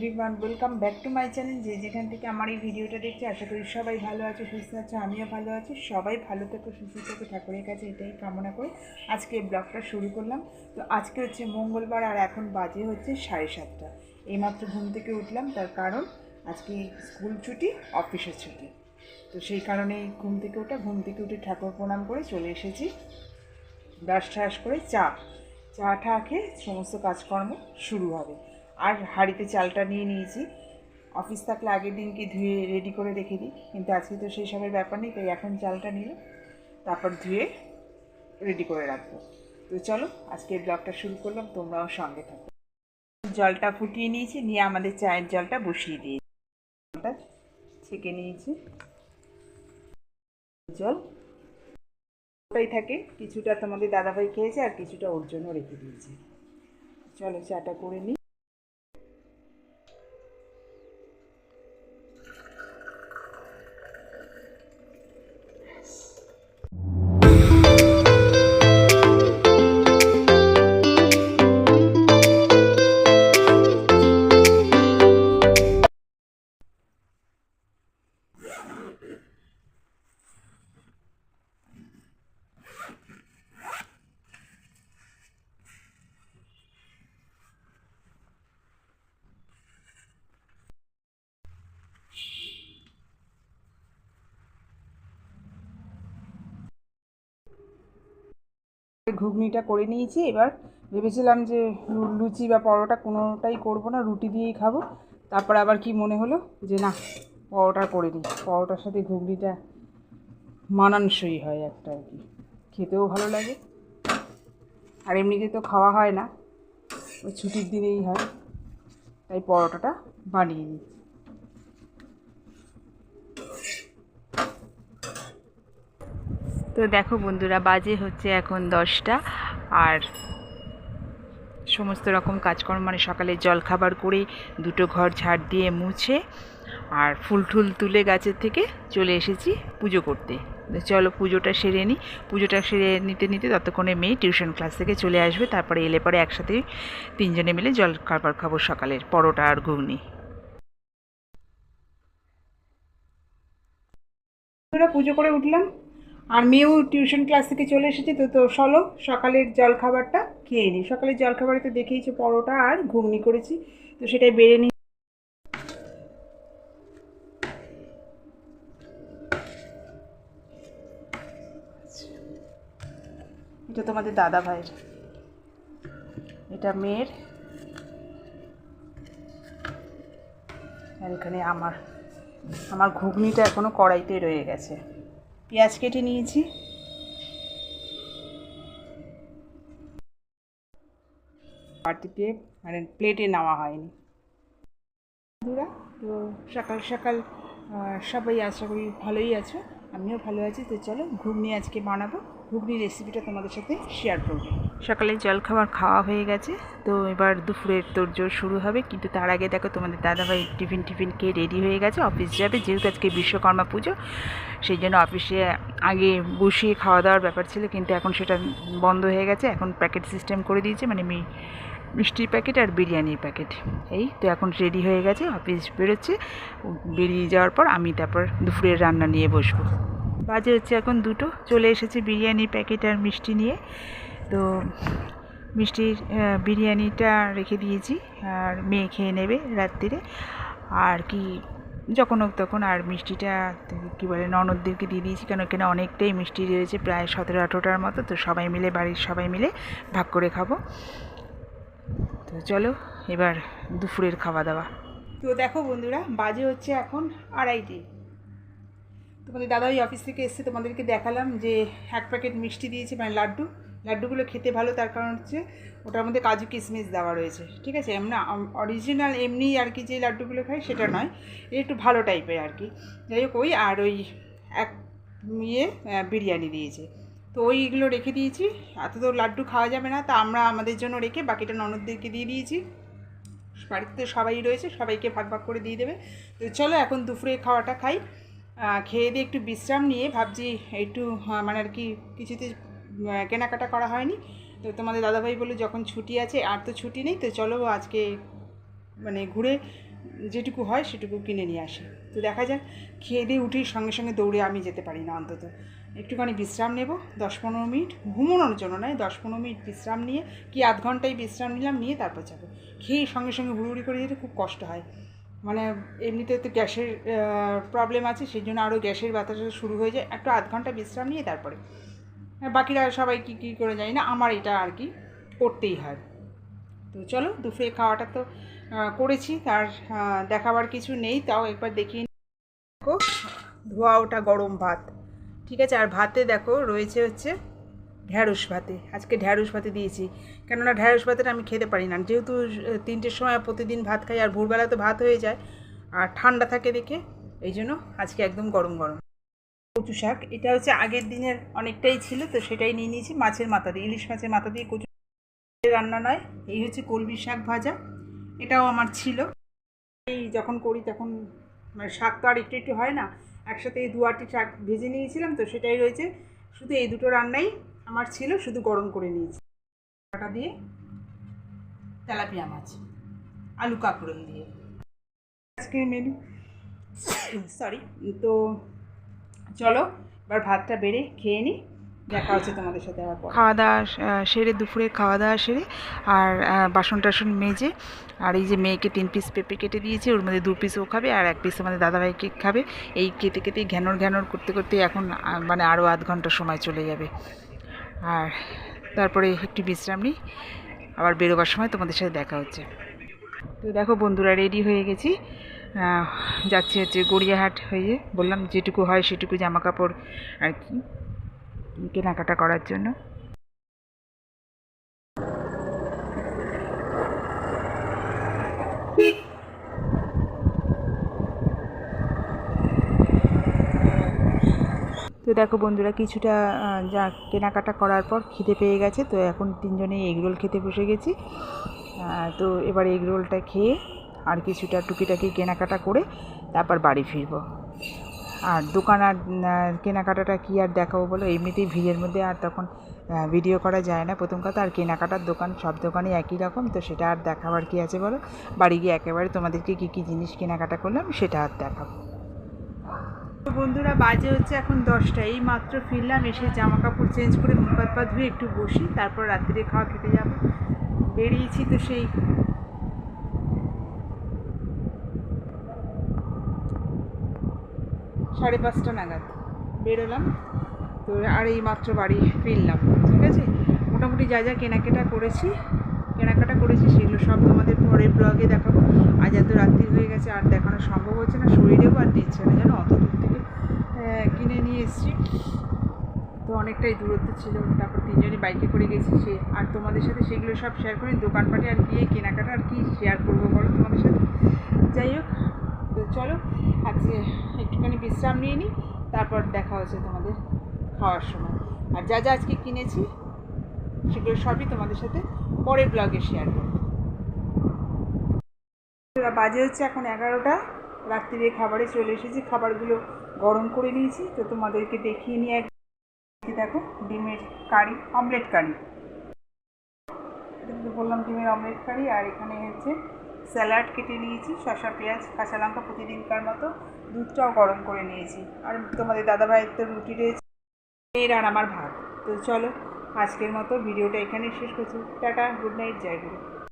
Everyone welcome back to my channel যে যেখান থেকে আমার এই ভিডিওটা দেখছে, আশা করি সবাই ভালো আছে, সুস্থ আছে, আমিও ভালো আছি। সবাই ভালো থেকো, সুস্থ থেকো, ঠাকুরের কাছে এটাই কামনা করে। আজকে এই ব্লগটা শুরু করলাম। তো আজকে হচ্ছে মঙ্গলবার আর এখন বাজে হচ্ছে সাড়ে সাতটা। এইমাত্র ঘুম থেকে উঠলাম, তার কারণ আজকে স্কুল ছুটি, অফিসের ছুটি। তো সেই কারণেই ঘুম থেকে ওঠা ঘুম থেকে উঠে ঠাকুর প্রণাম করে চলে এসেছি। ব্রাশ ট্রাশ করে চা। চা ঠা খেয়ে সমস্ত কাজকর্ম শুরু হবে। আর হাঁড়িতে চালটা নিয়ে নিয়েছি। অফিস থাকলে আগের দিনকে ধুয়ে রেডি করে রেখে দিই, কিন্তু আজকে তো সেই সবের ব্যাপার নেই, তাই এখন চালটা নিলে তারপর ধুয়ে রেডি করে রাখব। তো চলো আজকে ব্লগটা শুরু করলাম, তোমরাও সঙ্গে থাকো। জলটা ফুটিয়ে নিয়েছি, নিয়ে আমাদের চায়ের জলটা বসিয়ে দিয়েছি। জলটা ছেঁকে নিয়েছি। জল ওটাই থাকে, কিছুটা তোমাদের দাদাভাই খেয়েছে আর কিছুটা ওর জন্য রেখে দিয়েছি। চলো, চাটা করে নিই ঘুগনিটা করে নিয়েছি। এবার ভেবেছিলাম যে লুচি বা পরোটা কোনোটাই করব না, রুটি দিয়েই খাব। তারপর আবার কি মনে হলো? যে না, পরোটা করে দিই পরোটার সাথে ঘুগনিটা মানানসই হয় একটা আর কি। খেতেও ভালো লাগে। আর এমনিতে তো খাওয়া হয় না। ওই ছুটির দিনেই হয়। তাই পরোটাটা বানিয়ে নিই। তো দেখো বন্ধুরা, বাজে হচ্ছে এখন দশটা আর সমস্ত রকম কাজকর্ম মানে সকালে জলখাবার করে দুটো ঘর ঝাড় দিয়ে মুছে আর ফুল টুল তুলে গাছের থেকে চলে এসেছি পুজো করতে। চলো পুজোটা সেরে নিই পুজোটা সেরে নিতে নিতে ততক্ষণে মেয়ে টিউশন ক্লাস থেকে চলে আসবে, তারপরে এলে পরে একসাথে তিনজনে মিলে জল খাবার খাব সকালের পরোটা আর ঘুগনি। পুজো করে উঠলাম? আর মেয়েও টিউশন ক্লাস থেকে চলে এসেছে, তো তো চলো সকালের জল খাবারটা খেয়ে নিই সকালের জল খাবারে তো দেখেইছো পরোটা আর ঘুগনি করেছি, তো সেটাই বেড়ে নিই। এটা তোমাদের দাদা ভাইয়ের। এটা মেয়ের। আর এখানে আমার আমার ঘুগনিটা এখনও কড়াইতে রয়ে গেছে। পেঁয়াজ কেটে নিয়েছি। বাটিতে মানে প্লেটে নেওয়া হয়নি। বন্ধুরা, তো সকাল সকাল সবাই আশা করি ভালোই আছো। আমিও ভালো আছি, তো চলো ঘুগনি আজকে বানাবো। ঘুগনি রেসিপিটা তোমাদের সাথে শেয়ার করব। সকালে জলখাবার খাওয়া হয়ে গেছে, তো এবার দুপুরের তোড়জোড় শুরু হবে, কিন্তু তার আগে দেখো তোমাদের দাদাভাই টিফিন টিফিন খেয়ে রেডি হয়ে গেছে অফিস যাবে, যেহেতু আজকে বিশ্বকর্মা পুজো, সেই জন্য অফিসে আগে বসিয়ে খাওয়া দাওয়ার ব্যাপার ছিল, কিন্তু এখন সেটা বন্ধ হয়ে গেছে, এখন প্যাকেট সিস্টেম করে দিয়েছে মানে মিষ্টির প্যাকেট আর বিরিয়ানির প্যাকেট। এই তো এখন রেডি হয়ে গেছে অফিস বেরোচ্ছে। বেরিয়ে যাওয়ার পর আমি তারপর দুপুরের রান্না নিয়ে বসবো। বাজে হচ্ছে এখন দুটো, চলে এসেছে বিরিয়ানির প্যাকেট আর মিষ্টি নিয়ে। তো মিষ্টির বিরিয়ানিটা রেখে দিয়েছি, আর মেয়ে খেয়ে নেবে রাত্রিরে আর কি, যখন হোক তখন। আর মিষ্টিটা কী বলে, ননদদেরকে দিয়ে দিয়েছি কারণ এখানে অনেকটাই মিষ্টি রয়েছে, প্রায় সতেরো আঠেরোটার মতো। তো সবাই মিলে, বাড়ির সবাই মিলে ভাগ করে খাব। তো চলো, এবার দুপুরের খাওয়া দাওয়া তো দেখো বন্ধুরা, বাজে হচ্ছে এখন আড়াইটে। তোমাদের দাদা ওই অফিস থেকে এসে তোমাদেরকে দেখালাম যে এক প্যাকেট মিষ্টি দিয়েছে মানে লাড্ডু। লাড্ডুগুলো খেতে ভালো, তার কারণ হচ্ছে ওটার মধ্যে কাজু কিশমিশ দেওয়া রয়েছে, ঠিক আছে? এমনি অরিজিনাল এমনি আর কি যে লাড্ডুগুলো খাই সেটা নয়। একটু ভালো টাইপের আর কি। যাই হোক, ওই আর ওই এক ইয়ে বিরিয়ানি দিয়েছে। তো ওইগুলো রেখে দিয়েছি। এত তো লাড্ডু খাওয়া যাবে না, তা আমরা আমাদের জন্য রেখে বাকিটা ননদদেরকে দিয়ে দিয়েছি। বাড়িতে সবাই রয়েছে, সবাইকে ভাগ ভাগ করে দিয়ে দেবে। তো চলো এখন দুপুরে খাওয়াটা খাই। খেয়ে দিয়ে একটু বিশ্রাম নিয়ে ভাবছি একটু মানে আর কি কিছুতে কেনাকাটা করা হয়নি। তো তোমাদের দাদাভাই বলল যখন ছুটি আছে, আর তো ছুটি নেই, তো চলো আজকে মানে ঘুরে যেটুকু হয় সেটুকু কিনে নিয়ে আসি। তো দেখা যাক, খেয়ে দিয়ে উঠেই সঙ্গে সঙ্গে দৌড়ে আমি যেতে পারি না অন্তত। একটুখানি বিশ্রাম নেব, দশ পনেরো মিনিট, ঘুমোনোর জন্য নয়, দশ পনেরো মিনিট বিশ্রাম নিয়ে, কি আধ ঘন্টায় বিশ্রাম নিলাম, নিয়ে তারপর যাব। খেয়ে সঙ্গে সঙ্গে হুড়ুহুড়ি করে যেতে খুব কষ্ট হয়। মানে এমনিতে তো গ্যাসের প্রবলেম আছে, সেই জন্য আরও গ্যাসের বাতাসা শুরু হয়ে যায়, একটু আধ ঘণ্টা বিশ্রাম নিয়ে তারপরে। বাকিরা সবাই কী কী করে জানি না, আমার এটা আর কি করতেই হয়। তো চলো, দুপুরে খাওয়াটা তো করেছি তার দেখাবার কিছু নেই, তাও একবার দেখিয়ে দেখো, ধোয়া ওটা গরম ভাত। ঠিক আছে, আর ভাতে দেখো রয়েছে হচ্ছে ঢ্যাঁড়স ভাতে। আজকে ঢ্যাঁড়স ভাতে দিয়েছি। কেননা ঢ্যাঁড়স ভাতেটা আমি খেতে পারি না। যেহেতু তিনটের সময় প্রতিদিন ভাত খাই, আর ভোরবেলা তো ভাত হয়ে যায়, আর ঠান্ডা থাকে দেখে, এই জন্য আজকে একদম গরম গরম। কচু শাক, এটা হচ্ছে আগের দিনের অনেকটাই ছিল, তো সেটাই নিয়ে নিয়েছি। মাছের মাথা দিয়ে, ইলিশ মাছের মাথা দিয়ে কচু রান্না নয়, এই হচ্ছে কলমি শাক ভাজা, এটাও আমার ছিল। এই যখন করি তখন মানে শাক তো আর একটু একটু হয় না একসাথে এই দু আটটি ভেজে নিয়েছিলাম তো সেটাই রয়েছে। শুধু এই দুটো রান্নাই আমার ছিল, শুধু গরম করে নিয়েছি। কাটা দিয়ে, তেলাপিয়া মাছ, আলু কাঁকড়ন দিয়ে। আজকের মেনু। সরি তো চলো, এবার ভাতটা বেড়ে খেয়ে নিই। দেখা হচ্ছে তোমাদের সাথে খাওয়া দাওয়া সেরে দুপুরে খাওয়া দাওয়া সেরে আর বাসন টাসন মেজে আর এই যে মেয়েকে তিন পিস পেঁপে কেটে দিয়েছি, ওর মধ্যে দু পিস ও খাবে আর এক পিস আমাদের দাদাভাইকে খাবে। এই কেটে কেটে ঘ্যানর ঘ্যানর করতে করতে এখন মানে আরও আধ ঘণ্টা সময় চলে যাবে। আর তারপরে একটু বিশ্রাম নিই, আবার বেরোবার সময় তোমাদের সাথে দেখা হচ্ছে। তো দেখো বন্ধুরা রেডি হয়ে গেছি। যাচ্ছি হচ্ছে গড়িয়াহাট হয়ে, বললাম যেটুকু হয় সেটুকু জামা কাপড় আর কি। কেনাকাটা করার জন্য। তো দেখো বন্ধুরা, কিছুটা যা কেনাকাটা করার পর খিদে পেয়ে গেছে। তো এখন তিনজনেই এগরোল খেতে বসে গেছি। তো এবার এগরোলটা খেয়ে আর কিছুটা টুকিটাকি কেনাকাটা করে তারপর বাড়ি ফিরবো। আর দোকান আর কেনাকাটাটা কী আর দেখাবো বলো? এমনিতেই ভিড়ের মধ্যে আর তখন ভিডিও করা যায় না। প্রথম কথা, আর কেনাকাটার দোকান সব দোকানই একই রকম। তো সেটা আর দেখাবার কী আছে বলো? বাড়ি গিয়ে একেবারে তোমাদেরকে কী কী জিনিস কেনাকাটা করলাম সেটা আর দেখাবো। তো বন্ধুরা, বাজে হচ্ছে এখন দশটা। এই মাত্র ফিরলাম, এসে জামা কাপড় চেঞ্জ করে মুখ হাত পা ধুয়ে একটু বসি, তারপর রাত্রিরে খাওয়া খেতে যাব। বেরিয়েছি তো সেই সাড়ে পাঁচটা নাগাদ বেরোলাম। তো আর এই মাত্র বাড়ি ফিরলাম, ঠিক আছে? মোটামুটি যা যা কেনাকাটা করেছি কেনাকাটা করেছি সেগুলো সব তোমাদের পরের ব্লগে দেখাবো। আজ এত রাত্রি হয়ে গেছে, আর দেখানো সম্ভব হচ্ছে না শরীরেও আর দিচ্ছে না। জানো, অত দূর থেকে কিনে নিয়ে এসেছি। তো অনেকটাই দূরত্ব ছিল, তারপর তিনজনই বাইকে করে গেছি, সে আর তোমাদের সাথে সেগুলো সব শেয়ার করি দোকানপাটে আর গিয়ে কেনাকাটা আর কি শেয়ার করব বলো তোমাদের সাথে? যাই হোক, তো চলো, আজকে একটুখানি বিশ্রাম নিয়ে নিই, তারপর দেখা হচ্ছে তোমাদের খাওয়ার সময়। আর যা যা আজকে কিনেছি, সেগুলো সবই তোমাদের সাথে পরে ব্লগে শেয়ার করব। বাজে হচ্ছে এখন এগারোটা, রাত্রিরে খাবারে চলে এসেছি, খাবারগুলো গরম করে নিয়েছি, তো তোমাদেরকে দেখিয়ে নিয়ে এক দেখো, ডিমের কারি অমলেট কারি। বললাম ডিমের অমলেট কারি, আর এখানে হচ্ছে স্যালাড কেটে নিয়েছি শসা পেঁয়াজ, কাঁচা লঙ্কা প্রতিদিনকার মতো, দুধটাও গরম করে নিয়েছি। আর তোমাদের দাদাভাইয়ের তো রুটি রয়েছে, এর আর আমার ভাত। তো চলো, আজকের মতো ভিডিওটা এখানে শেষ করছি। টাটা, গুড নাইট, জয় গুরু।